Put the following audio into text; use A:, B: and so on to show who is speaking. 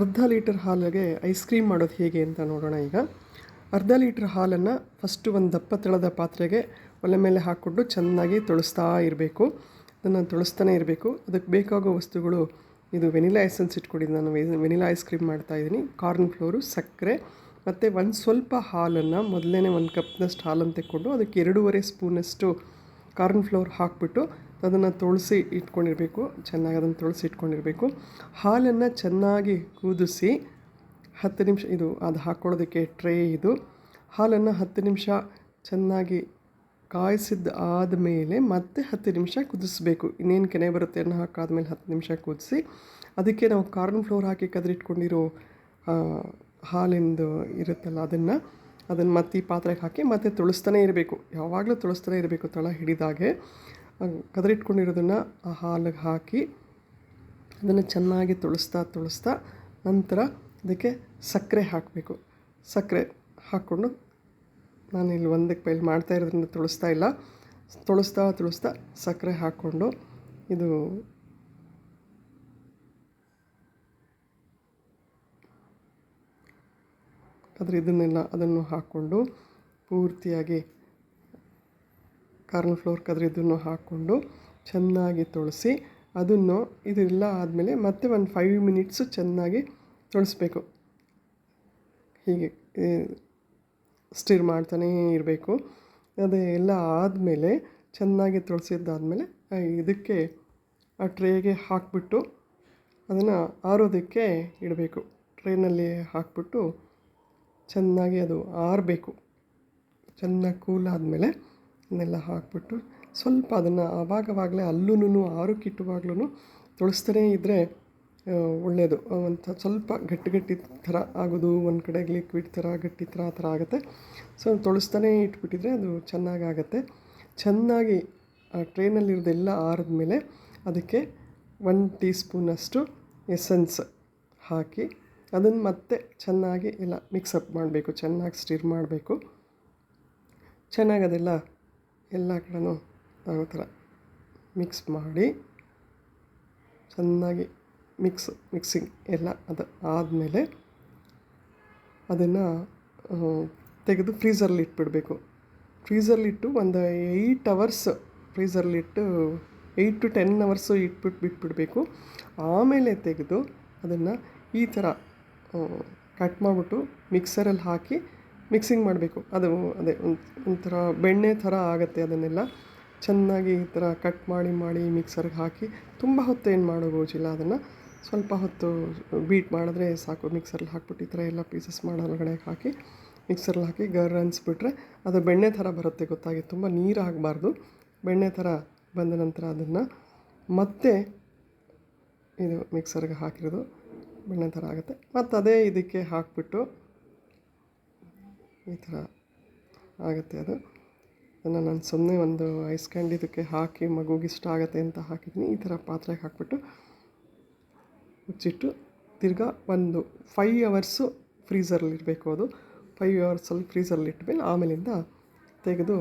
A: ಅರ್ಧ ಲೀಟರ್ ಹಾಲಿಗೆ ice cream ಮಾಡೋದು ಹೇಗೆ ಅಂತ ನೋಡೋಣ ಈಗ. ಅರ್ಧ ಲೀಟ್ರ್ ಹಾಲನ್ನು ಫಸ್ಟು ಒಂದು ದಪ್ಪ ತಳದ ಪಾತ್ರೆಗೆ ಒಲೆ ಮೇಲೆ ಹಾಕ್ಕೊಂಡು ಚೆನ್ನಾಗಿ ತೊಳಸ್ತಾ ಇರಬೇಕು. ಅದನ್ನು ತೊಳಸ್ತಾನೆ ಇರಬೇಕು. ಅದಕ್ಕೆ ಬೇಕಾಗೋ ವಸ್ತುಗಳು, ಇದು ವೆನಿಲಾ ಎಸೆನ್ಸ್ ಇಟ್ಕೊಂಡಿದ್ದು ನಾನು, ವೆನಿಲಾ ಐಸ್ ಕ್ರೀಮ್ ಮಾಡ್ತಾ ಇದ್ದೀನಿ. ಕಾರ್ನ್ ಫ್ಲೋರು, ಸಕ್ಕರೆ, ಮತ್ತು ಒಂದು ಸ್ವಲ್ಪ ಹಾಲನ್ನು ಮೊದಲೇ ಒಂದು ಕಪ್ನಷ್ಟು ಹಾಲನ್ನು ತೆಕ್ಕೊಂಡು ಅದಕ್ಕೆ ಎರಡೂವರೆ ಸ್ಪೂನಷ್ಟು ಕಾರ್ನ್ ಫ್ಲೋರ್ ಹಾಕ್ಬಿಟ್ಟು ಅದನ್ನು ತೊಳಸಿ ಇಟ್ಕೊಂಡಿರಬೇಕು, ಚೆನ್ನಾಗಿ ಅದನ್ನು ತೊಳಸಿ ಇಟ್ಕೊಂಡಿರಬೇಕು. ಹಾಲನ್ನು ಚೆನ್ನಾಗಿ ಕುದಿಸಿ ಹತ್ತು ನಿಮಿಷ, ಇದು ಅದು ಹಾಕ್ಕೊಳ್ಳೋದಕ್ಕೆ ಟ್ರೇ ಇದು. ಹಾಲನ್ನು ಹತ್ತು ನಿಮಿಷ ಚೆನ್ನಾಗಿ ಕಾಯಿಸಿದ್ದು ಆದಮೇಲೆ ಮತ್ತೆ ಹತ್ತು ನಿಮಿಷ ಕುದಿಸ್ಬೇಕು. ಇನ್ನೇನು ಕೆನೆ ಬರುತ್ತೆ, ಅನ್ನೋ ಹಾಕಾದ್ಮೇಲೆ ಹತ್ತು ನಿಮಿಷ ಕುದಿಸಿ. ಅದಕ್ಕೆ ನಾವು ಕಾರ್ನ್ ಫ್ಲೋರ್ ಹಾಕಿ ಕದರಿಟ್ಕೊಂಡಿರೋ ಹಾಲಿಂದು ಇರುತ್ತಲ್ಲ ಅದನ್ನು ಅದನ್ನು ಮತ್ತೆ ಈ ಪಾತ್ರೆಗೆ ಹಾಕಿ ಮತ್ತೆ ತುಳಿಸ್ತಾನೆ ಇರಬೇಕು. ಯಾವಾಗಲೂ ತುಳಿಸ್ತಾನೆ ಇರಬೇಕು ತಳ ಹಿಡಿದಾಗೆ. ಕದರಿಟ್ಕೊಂಡಿರೋದನ್ನು ಆ ಹಾಲಿಗೆ ಹಾಕಿ ಅದನ್ನು ಚೆನ್ನಾಗಿ ತುಳಿಸ್ತಾ ತುಳಿಸ್ತಾ ನಂತರ ಅದಕ್ಕೆ ಸಕ್ಕರೆ ಹಾಕಬೇಕು. ಸಕ್ಕರೆ ಹಾಕ್ಕೊಂಡು ನಾನು ಇಲ್ಲಿ ಒಂದಕ್ಕೆ ಪೈಲ್ ಮಾಡ್ತಾ ಇರೋದ್ರಿಂದ ತುಳಿಸ್ತಾ ಇಲ್ಲ. ತುಳಿಸ್ತಾ ತುಳಿಸ್ತಾ ಸಕ್ಕರೆ ಹಾಕ್ಕೊಂಡು ಇದು ಆದರೆ ಇದನ್ನೆಲ್ಲ ಅದನ್ನು ಹಾಕ್ಕೊಂಡು ಪೂರ್ತಿಯಾಗಿ ಕಾರ್ನ್ ಫ್ಲೋರ್ ಕದ್ರಿದ್ದನ್ನು ಹಾಕ್ಕೊಂಡು ಚೆನ್ನಾಗಿ ತೊಳಸಿ ಅದನ್ನು ಇದೆಲ್ಲ ಆದಮೇಲೆ ಮತ್ತೆ ಒಂದು ಫೈವ್ ಮಿನಿಟ್ಸು ಚೆನ್ನಾಗಿ ತೊಳಸ್ಬೇಕು. ಹೀಗೆ ಸ್ಟಿರ್ ಮಾಡ್ತಾನೇ ಇರಬೇಕು. ಅದೇ ಎಲ್ಲ ಆದಮೇಲೆ ಚೆನ್ನಾಗಿ ತೊಳಸಿದ್ದಾದಮೇಲೆ ಇದಕ್ಕೆ ಆ ಟ್ರೇಗೆ ಹಾಕಿಬಿಟ್ಟು ಅದನ್ನು ಆರೋದಕ್ಕೆ ಇಡಬೇಕು. ಟ್ರೇನಲ್ಲಿ ಹಾಕಿಬಿಟ್ಟು ಚೆನ್ನಾಗಿ ಅದು ಆರಬೇಕು. ಚೆನ್ನಾಗಿ ಕೂಲ್ ಆದಮೇಲೆ ಅದನ್ನೆಲ್ಲ ಹಾಕಿಬಿಟ್ಟು ಸ್ವಲ್ಪ ಅದನ್ನು ಆವಾಗವಾಗಲೇ ಅಲ್ಲೂ ಆರೋಕ್ಕಿಟ್ಟುವಾಗ್ಲೂ ತೊಳಸ್ತಾನೇ ಇದ್ದರೆ ಒಳ್ಳೆಯದು ಒಂದು ಸ್ವಲ್ಪ ಗಟ್ಟಿ ಗಟ್ಟಿ ಥರ ಆಗೋದು, ಒಂದು ಕಡೆ ಲಿಕ್ವಿಡ್ ಥರ, ಗಟ್ಟಿ ಥರ, ಆ ಥರ ಆಗುತ್ತೆ. ಸೊ ತೊಳಸ್ತಾನೇ ಇಟ್ಬಿಟ್ಟಿದ್ರೆ ಅದು ಚೆನ್ನಾಗಾಗತ್ತೆ. ಚೆನ್ನಾಗಿ, ಆ ಆರಿದ ಮೇಲೆ ಅದಕ್ಕೆ ಒನ್ ಟೀ ಸ್ಪೂನಷ್ಟು ಎಸೆನ್ಸ್ ಹಾಕಿ ಅದನ್ನು ಮತ್ತೆ ಚೆನ್ನಾಗಿ ಎಲ್ಲ ಮಿಕ್ಸಪ್ ಮಾಡಬೇಕು, ಚೆನ್ನಾಗಿ ಸ್ಟಿರ್ ಮಾಡಬೇಕು. ಚೆನ್ನಾಗಿ ಅದೆಲ್ಲ ಎಲ್ಲ ಕಡೆನೂ ಆಗೋ ಥರ ಮಿಕ್ಸ್ ಮಾಡಿ ಚೆನ್ನಾಗಿ ಮಿಕ್ಸ್, ಮಿಕ್ಸಿಂಗ್ ಎಲ್ಲ ಅದು ಆದಮೇಲೆ ಅದನ್ನು ತೆಗೆದು ಫ್ರೀಝರಲ್ಲಿ ಇಟ್ಬಿಡಬೇಕು. ಫ್ರೀಝರ್ಲಿಟ್ಟು ಒಂದು ಏಯ್ಟ್ ಅವರ್ಸ್ ಫ್ರೀಝರ್ಲಿಟ್ಟು ಏಯ್ಟ್ ಟು ಟೆನ್ ಅವರ್ಸು ಇಟ್ಬಿಟ್ಟು ಬಿಟ್ಬಿಡಬೇಕು. ಆಮೇಲೆ ತೆಗೆದು ಅದನ್ನು ಈ ಥರ ಕಟ್ ಮಾಡಿಬಿಟ್ಟು ಮಿಕ್ಸರಲ್ಲಿ ಹಾಕಿ ಮಿಕ್ಸಿಂಗ್ ಮಾಡಬೇಕು. ಅದು ಅದೇ ಒಂಥರ ಬೆಣ್ಣೆ ಥರ ಆಗುತ್ತೆ ಅದನ್ನೆಲ್ಲ. ಚೆನ್ನಾಗಿ ಈ ಥರ ಕಟ್ ಮಾಡಿ ಮಾಡಿ ಮಿಕ್ಸರ್ಗೆ ಹಾಕಿ ತುಂಬ ಹೊತ್ತು ಏನು ಮಾಡೋ ಗೋಜಿಲ್ಲ ಅದನ್ನು. ಸ್ವಲ್ಪ ಹೊತ್ತು ಬೀಟ್ ಮಾಡಿದ್ರೆ ಸಾಕು. ಮಿಕ್ಸರ್ಲಿ ಹಾಕ್ಬಿಟ್ಟು ಈ ಥರ ಎಲ್ಲ ಪೀಸಸ್ ಮಾಡೋ ಒಳಗಡೆ ಹಾಕಿ ಮಿಕ್ಸರ್ಲಿ ಹಾಕಿ ಗರ್ ಅನ್ಸ್ಬಿಟ್ರೆ ಅದು ಬೆಣ್ಣೆ ಥರ ಬರುತ್ತೆ ಗೊತ್ತಾಗಿ. ತುಂಬ ನೀರು ಆಗಬಾರ್ದು ಬೆಣ್ಣೆ ಥರ ಬಂದ ನಂತರ ಅದನ್ನು ಮತ್ತೆ ಇದು ಮಿಕ್ಸರ್ಗೆ ಹಾಕಿರೋದು. ಬೆಣ್ಣೆ ಥರ ಆಗುತ್ತೆ. ಮತ್ತು ಅದೇ ಇದಕ್ಕೆ ಹಾಕಿಬಿಟ್ಟು ಈ ಥರ ಆಗುತ್ತೆ ಅದು. ಅದನ್ನು ನಾನು ಸುಮ್ಮನೆ ಒಂದು ಐಸ್ ಕ್ಯಾಂಡ್ ಇದಕ್ಕೆ ಹಾಕಿ ಮಗುಗೆ ಇಷ್ಟ ಆಗುತ್ತೆ ಅಂತ ಹಾಕಿದ್ದೀನಿ. ಈ ಥರ ಪಾತ್ರೆಗೆ ಹಾಕಿಬಿಟ್ಟು ಮುಚ್ಚಿಟ್ಟು ತಿರ್ಗಾ ಒಂದು ಫೈವ್ ಅವರ್ಸು ಫ್ರೀಝರಲ್ಲಿ ಇರಬೇಕು ಅದು. ಫೈವ್ ಅವರ್ಸಲ್ಲಿ ಫ್ರೀಝರಲ್ಲಿ ಇಟ್ಮೇಲೆ ಆಮೇಲಿಂದ ತೆಗೆದು